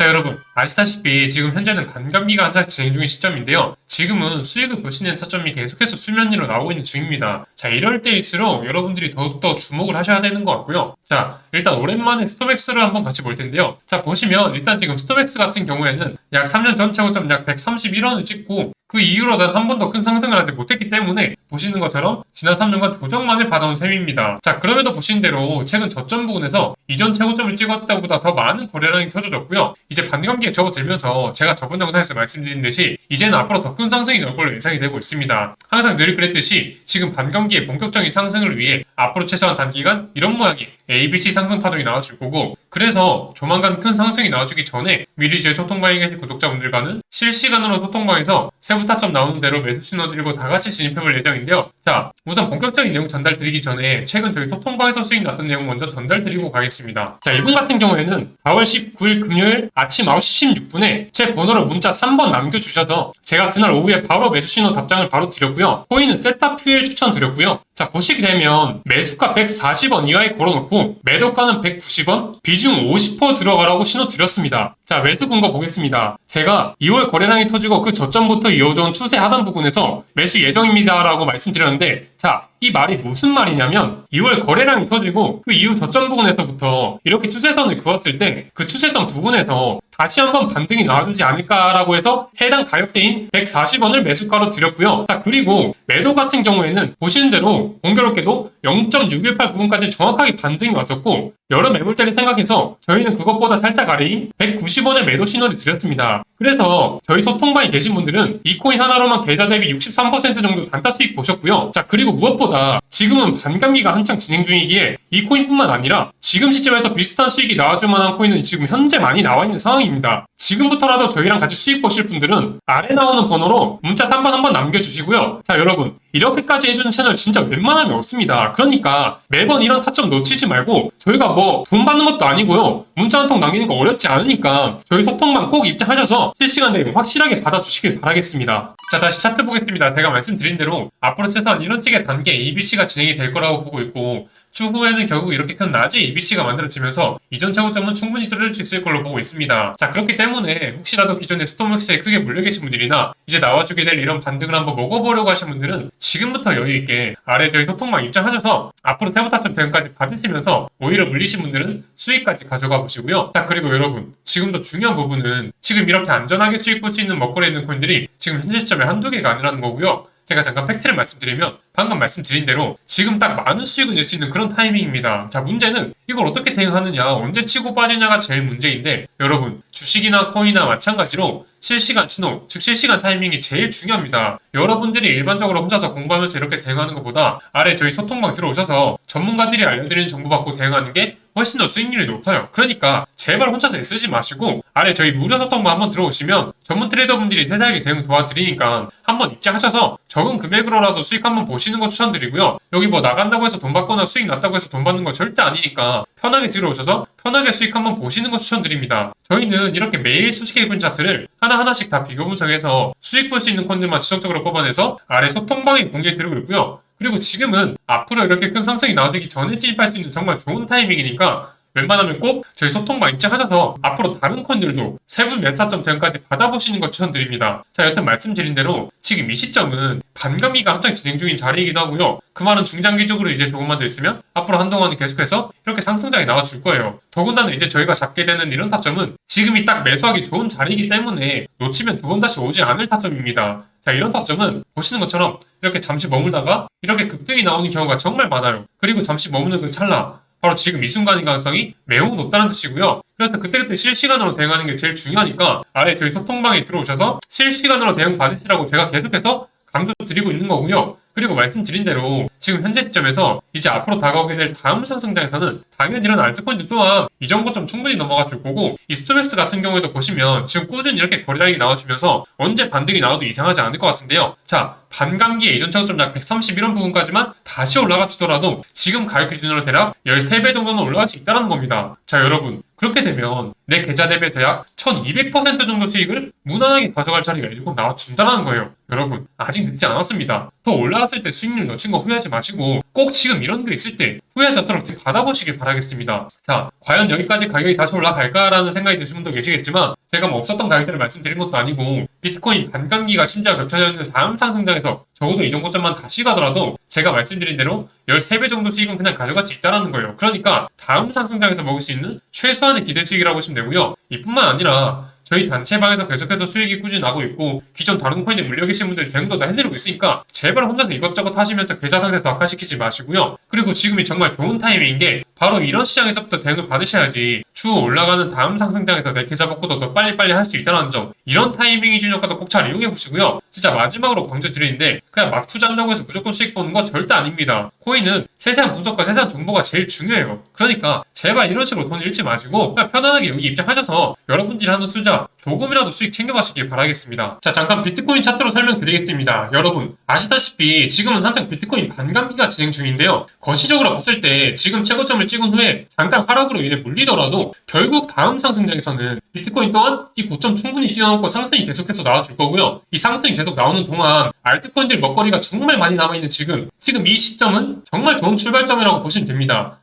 자 여러분 아시다시피 지금 현재는 반감기가 한창 진행 중인 시점인데요. 지금은 수익을 있는 타점이 계속해서 수면 위로 나오고 있는 중입니다. 자 이럴 때일수록 여러분들이 더욱더 주목을 하셔야 되는 것 같고요. 자 일단 오랜만에 스토맥스를 한번 같이 볼 텐데요. 자 보시면 일단 지금 스토맥스 같은 경우에는 약 3년 전 최고점 약 131원을 찍고 그 이후로는 한 번도 큰 상승을 하지 못했기 때문에 보시는 것처럼 지난 3년간 조정만을 받아온 셈입니다. 자 그럼에도 보신 대로 최근 저점 부분에서 이전 최고점을 찍었을 때보다 더 많은 거래량이 켜져졌고요. 이제 반감기에 접어들면서 제가 저번 영상에서 말씀드린 듯이 이제는 앞으로 더 큰 상승이 나올 걸로 예상이 되고 있습니다. 항상 늘 그랬듯이 지금 반감기의 본격적인 상승을 위해 앞으로 최소한 단기간 이런 모양의 ABC 상승 파동이 나와줄 거고 그래서 조만간 큰 상승이 나와주기 전에 미리 제 소통방에 계신 구독자분들과는 실시간으로 소통방에서 세부 타점 나오는 대로 매수 신호 드리고 다 같이 진입해볼 예정인데요. 자, 우선 본격적인 내용 전달 드리기 전에 최근 저희 소통방에서 수익 났던 내용 먼저 전달 드리고 가겠습니다. 자, 이분 같은 경우에는 4월 19일 금요일 아침 9시 16분에 제 번호를 문자 3번 남겨주셔서 제가 그날 오후에 바로 매수 신호 답장을 바로 드렸고요. 코인은 세타 퓨엘 추천 드렸고요. 자, 보시게 되면 매수가 140원 이하에 걸어놓고 매도가는 190원, 비중 50% 들어가라고 신호 드렸습니다. 자, 매수 근거 보겠습니다. 제가 2월 거래량이 터지고 그 저점부터 이어져온 추세 하단 부분에서 매수 예정입니다 라고 말씀드렸는데, 자, 이 말이 무슨 말이냐면 2월 거래량이 터지고 그 이후 저점 부분에서부터 이렇게 추세선을 그었을 때 그 추세선 부분에서 다시 한번 반등이 나와주지 않을까라고 해서 해당 가격대인 140원을 매수가로 드렸고요. 자 그리고 매도 같은 경우에는 보시는 대로 공교롭게도 0.618 부분까지 정확하게 반등이 왔었고 여러 매물대를 생각해서 저희는 그것보다 살짝 아래인 190원의 매도 신호를 드렸습니다. 그래서 저희 소통방에 계신 분들은 이 코인 하나로만 계좌 대비 63% 정도 단타 수익 보셨고요. 자 그리고 무엇보다 지금은 반감기가 한창 진행 중이기에 이 코인뿐만 아니라 지금 시점에서 비슷한 수익이 나와줄 만한 코인은 지금 현재 많이 나와 있는 상황입니다. 지금부터라도 저희랑 같이 수익 보실 분들은 아래 나오는 번호로 문자 3번 한번 남겨주시고요. 자 여러분 이렇게까지 해주는 채널 진짜 웬만하면 없습니다. 그러니까 매번 이런 타점 놓치지 말고 저희가 뭐 돈 받는 것도 아니고요. 문자 한 통 남기는 거 어렵지 않으니까 저희 소통만 꼭 입장하셔서 실시간 대응 확실하게 받아주시길 바라겠습니다. 자 다시 차트 보겠습니다. 제가 말씀드린 대로 앞으로 최소한 이런 식의 단계 ABC가 진행이 될 거라고 보고 있고 추후에는 결국 이렇게 큰 낮의 ABC가 만들어지면서 이전 최고점은 충분히 뚫을 수 있을 걸로 보고 있습니다. 자 그렇기 때문에 혹시라도 기존에 스톰맥스에 크게 물려 계신 분들이나 이제 나와주게 될 이런 반등을 한번 먹어보려고 하신 분들은 지금부터 여유 있게 아래 저희 소통망 입장하셔서 앞으로 세부타점 대응까지 받으시면서 오히려 물리신 분들은 수익까지 가져가 보시고요. 자 그리고 여러분 지금도 중요한 부분은 지금 이렇게 안전하게 수익 볼 수 있는 먹거리에 있는 코인들이 지금 현재 시점에 한두 개가 아니라는 거고요. 제가 잠깐 팩트를 말씀드리면 방금 말씀드린 대로 지금 딱 많은 수익을 낼 수 있는 그런 타이밍입니다. 자 문제는 이걸 어떻게 대응하느냐 언제 치고 빠지냐가 제일 문제인데 여러분 주식이나 코인이나 마찬가지로 실시간 신호 즉 실시간 타이밍이 제일 중요합니다. 여러분들이 일반적으로 혼자서 공부하면서 이렇게 대응하는 것보다 아래 저희 소통방 들어오셔서 전문가들이 알려드리는 정보 받고 대응하는 게 훨씬 더 수익률이 높아요. 그러니까 제발 혼자서 애쓰지 마시고 아래 저희 무료 소통방 한번 들어오시면 전문 트레이더분들이 세세하게 대응 도와드리니까 한번 입장하셔서 적은 금액으로라도 수익 한번 보시는 거 추천드리고요. 여기 뭐 나간다고 해서 돈 받거나 수익 났다고 해서 돈 받는 거 절대 아니니까 편하게 들어오셔서 편하게 수익 한번 보시는 거 추천드립니다. 저희는 이렇게 매일 수식의 분 차트를 하나하나씩 다 비교 분석해서 수익 볼 수 있는 콘들만 지속적으로 뽑아내서 아래 소통방에 공개해 드리고 있고요. 그리고 지금은 앞으로 이렇게 큰 상승이 나와주기 전에 진입할 수 있는 정말 좋은 타이밍이니까 웬만하면 꼭 저희 소통방 입장하셔서 앞으로 다른 코인들도 세부 매사점 대응까지 받아보시는 거 추천드립니다. 자, 여튼 말씀드린 대로 지금 이 시점은 반감기가 한창 진행 중인 자리이기도 하고요. 그 말은 중장기적으로 이제 조금만 더 있으면 앞으로 한동안은 계속해서 이렇게 상승장이 나와줄 거예요. 더군다나 이제 저희가 잡게 되는 이런 타점은 지금이 딱 매수하기 좋은 자리이기 때문에 놓치면 두 번 다시 오지 않을 타점입니다. 자, 이런 타점은 보시는 것처럼 이렇게 잠시 머물다가 이렇게 급등이 나오는 경우가 정말 많아요. 그리고 잠시 머무는 그 찰나 바로 지금 이 순간인 가능성이 매우 높다는 뜻이고요. 그래서 그때그때 실시간으로 대응하는 게 제일 중요하니까 아래 저희 소통방에 들어오셔서 실시간으로 대응 받으시라고 제가 계속해서 강조 드리고 있는 거고요. 그리고 말씀드린 대로 지금 현재 시점에서 이제 앞으로 다가오게 될 다음 상승장에서는 당연히 이런 알트코인들 또한 이전 고점 충분히 넘어가 줄 거고 이 스토맥스 같은 경우에도 보시면 지금 꾸준히 이렇게 거래량이 나와주면서 언제 반등이 나와도 이상하지 않을 것 같은데요. 자 반감기에 이전 차고점 약 131원 부분까지만 다시 올라가 주더라도 지금 가격 기준으로 대략 13배 정도는 올라갈 수 있다는 겁니다. 자 여러분 그렇게 되면 내 계좌 대비해서 약1200% 정도 수익을 무난하게 가져갈 자리가 곧 나와준다는 거예요. 여러분 아직 늦지 않았습니다. 더 올라갔을 때 수익률 놓친 거 후회하지 마시고 꼭꼭 지금 이런 게 있을 때 후회하지 않도록 받아보시길 바라겠습니다. 자, 과연 여기까지 가격이 다시 올라갈까라는 생각이 드신 분도 계시겠지만 제가 뭐 없었던 가격들을 말씀드린 것도 아니고 비트코인 반감기가 심지어 겹쳐져 있는 다음 상승장에서 적어도 이 정도점만 다시 가더라도 제가 말씀드린 대로 13배 정도 수익은 그냥 가져갈 수 있다는 거예요. 그러니까 다음 상승장에서 먹을 수 있는 최소한의 기대 수익이라고 보시면 되고요. 이뿐만 아니라 저희 단체방에서 계속해서 수익이 꾸준히 나고 있고 기존 다른 코인에 물려 계신 분들 대응도 다 해드리고 있으니까 제발 혼자서 이것저것 하시면서 계좌 상태 더 악화시키지 마시고요. 그리고 지금이 정말 좋은 타이밍인 게 바로 이런 시장에서부터 대응을 받으셔야지 추후 올라가는 다음 상승장에서 내 계좌 복구도 더 빨리빨리 할 수 있다는 점 이런 타이밍이 주니까도 꼭 잘 이용해 보시고요. 진짜 마지막으로 강조 드리는데 그냥 막 투자한다고 해서 무조건 수익 보는 건 절대 아닙니다. 코인은 세세한 분석과 세세한 정보가 제일 중요해요. 그러니까 제발 이런 식으로 돈 잃지 마시고 그냥 편안하게 여기 입장하셔서 여러분들이 하는 투자 조금이라도 수익 챙겨가시길 바라겠습니다. 자 잠깐 비트코인 차트로 설명드리겠습니다. 여러분 아시다시피 지금은 한창 비트코인 반감기가 진행 중인데요. 거시적으로 봤을 때 지금 최고점을 찍은 후에 잠깐 하락으로 인해 물리더라도 결국 다음 상승장에서는 비트코인 또한 이 고점 충분히 뛰어넘고 상승이 계속해서 나와줄 거고요. 이 상승이 계속 나오는 동안 알트코인들 먹거리가 정말 많이 남아있는 지금 지금 이 시점은 정말 좋은 출발점이라고 보시면 됩니다.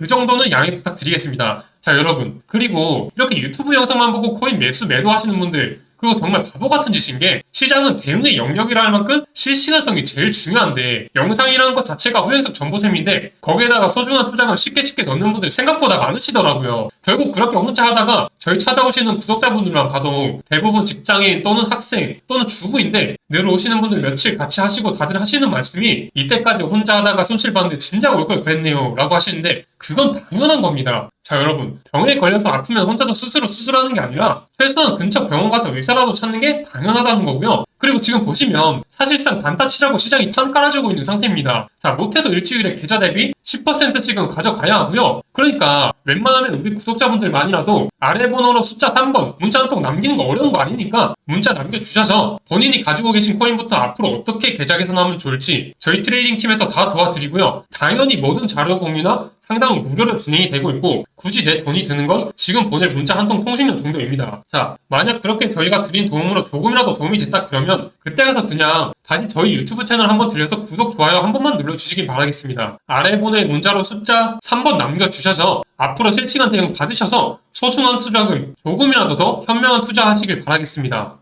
그 정도는 양해 부탁드리겠습니다. 자, 여러분. 그리고 이렇게 유튜브 영상만 보고 코인 매수 매도 하시는 분들, 그거 정말 바보 같은 짓인 게 시장은 대응의 영역이라 할 만큼 실시간성이 제일 중요한데 영상이라는 것 자체가 후연석 정보셈인데 거기에다가 소중한 투자금 쉽게 쉽게 넣는 분들 생각보다 많으시더라고요. 결국 그렇게 혼자 하다가 저희 찾아오시는 구독자분들만 봐도 대부분 직장인 또는 학생 또는 주부인데 늘 오시는 분들 며칠 같이 하시고 다들 하시는 말씀이 이때까지 혼자 하다가 손실 봤는데 진작 올 걸 그랬네요 라고 하시는데 그건 당연한 겁니다. 자 여러분 병에 걸려서 아프면 혼자서 스스로 수술하는 게 아니라 최소한 근처 병원 가서 의사라도 찾는 게 당연하다는 거고요. 그리고 지금 보시면 사실상 단타치라고 시장이 판 깔아주고 있는 상태입니다. 자 못해도 일주일에 계좌 대비 10% 지금 가져가야 하고요. 그러니까 웬만하면 우리 구독자분들만이라도 아래 번호로 숫자 3번 문자 한 통 남기는 거 어려운 거 아니니까 문자 남겨주셔서 본인이 가지고 계신 코인부터 앞으로 어떻게 계좌 개선하면 좋을지 저희 트레이딩 팀에서 다 도와드리고요. 당연히 모든 자료 공유나 상담은 무료로 진행이 되고 있고 굳이 내 돈이 드는 건 지금 보낼 문자 한 통 통신료 정도입니다. 자 만약 그렇게 저희가 드린 도움으로 조금이라도 도움이 됐다 그러면 그때 가서 그냥 다시 저희 유튜브 채널 한번 들려서 구독 좋아요 한 번만 눌러주시기 바라겠습니다. 아래 보낼 문자로 숫자 3번 남겨주셔서 앞으로 실시간 대응 받으셔서 소중한 투자금 조금이라도 더 현명한 투자하시길 바라겠습니다.